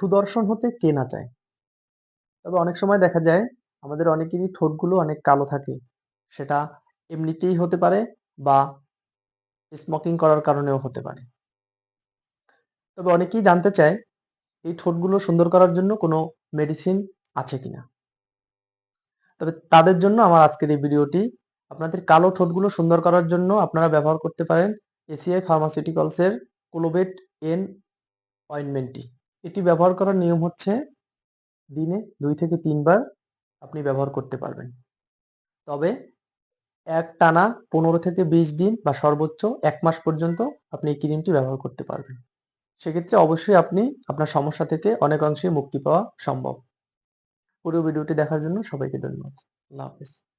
সুদর্শন হতে কে না চায়? তবে অনেক সময় দেখা যায়, আমাদের অনেকেরই ঠোঁটগুলো অনেক কালো থাকে। সেটা এমনিতেই হতে পারে বা স্মোকিং করার কারণেও হতে পারে। তবে অনেকেই জানতে চায়, এই ঠোঁটগুলো সুন্দর করার জন্য কোনো মেডিসিন আছে কিনা? তবে তাদের জন্য আমার আজকের এই ভিডিওটি, আপনাদের কালো ঠোঁটগুলো সুন্দর করার জন্য আপনারা ব্যবহার করতে পারেন এসিআই ফার্মাসিউটিক্যালসের কোলোবেট এন অয়েনমেন্টটি এটি ব্যবহার করার নিয়ম হচ্ছে দিনে দুই থেকে তিনবার আপনি ব্যবহার করতে পারবেন। তবে এক টানা পনেরো থেকে বিশ দিন বা সর্বোচ্চ এক মাস পর্যন্ত আপনি এই ক্রিমটি ব্যবহার করতে পারবেন। সেক্ষেত্রে অবশ্যই আপনি আপনার সমস্যা থেকে অনেকাংশে মুক্তি পাওয়া সম্ভব। পুরো ভিডিওটি দেখার জন্য সবাইকে ধন্যবাদ। আল্লাহ হাফেজ।